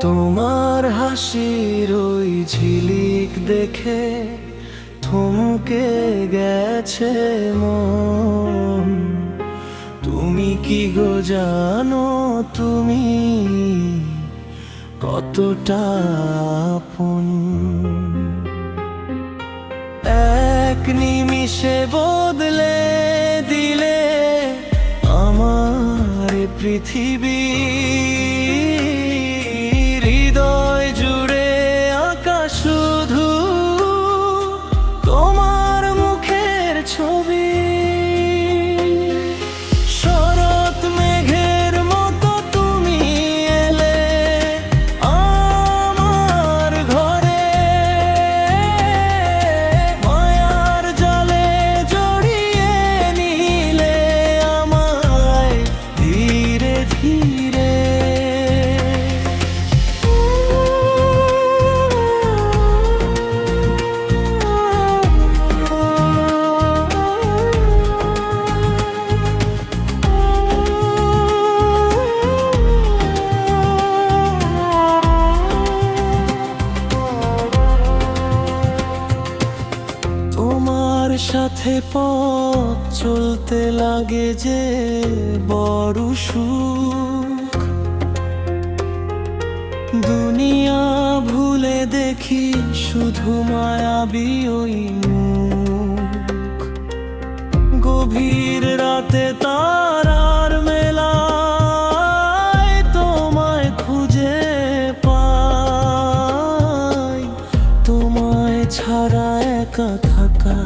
তোমার হাসির ওই ঝিলিক দেখে থমকে গেছে মন। তুমি কি গো জানো তুমি কতটা আপন? এক নিমিষে বদলে দিলে আমার পৃথিবী তোমার সাথে পথ চলতে লাগে যে বড় সুখ। দুনিয়া ভুলে দেখি শুধু মায়াবি ওই মুখ। গভীর রাতে তারার ছাড়া একা থাকা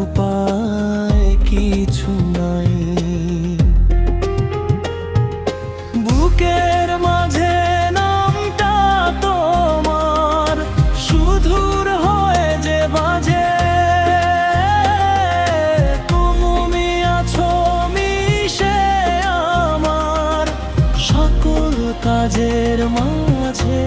উপায় কিছু নাই। বুকের মাঝে নামটা তোমার সুধুর হয়ে যে বাজে। তুমি আছো মিশে আমার সকল কাজের মাঝে।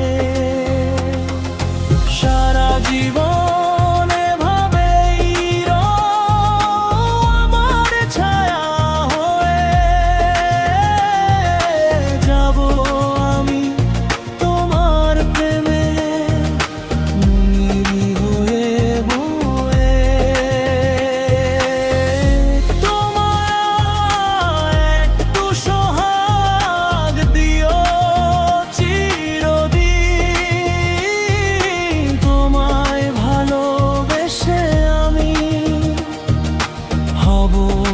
trouble.